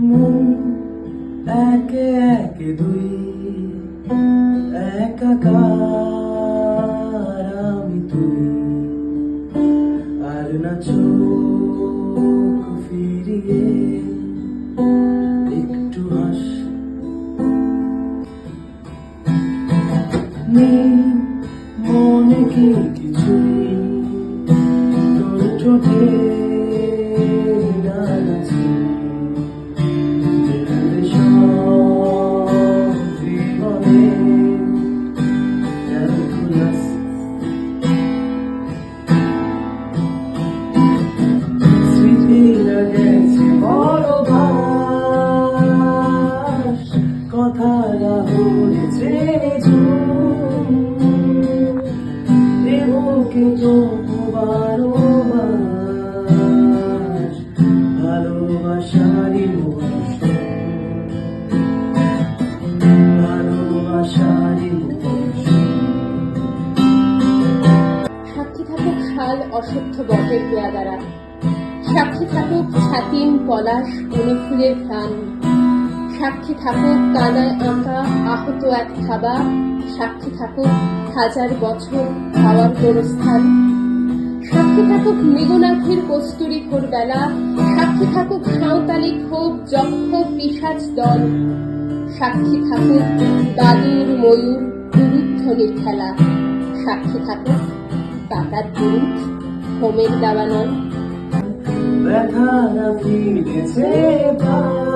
মন একে একে দুই, একাকার আমি তুই। আর না চোখ ফিরিয়ে একটু হাস। নেই মনে কি কথারা হয়েছে বুকে তো বারো বটের পেয়াদারা। সাক্ষী থাকুক ছাতিম পলাশ বনি ফুলের প্রাণ। সাক্ষী থাকুক কানায় আঁকা আহত এক থাবা। সাক্ষী থাকুক হাজার বছর খাওয়ার গোরস্থান। সাক্ষী থাকুক মৃগনাথের কস্তুরী ভোরবেলা। সাক্ষী থাকুক সাঁওতালি ক্ষোভ, যক্ষ পিসাজ দল। সাক্ষী থাকুক দাদুর ময়ূর গুরুধ্বনির খেলা সাক্ষী থাকুক টাকার দুধ হোমের দাবানল। ব্যথারা ফিরেছে প্রাণ।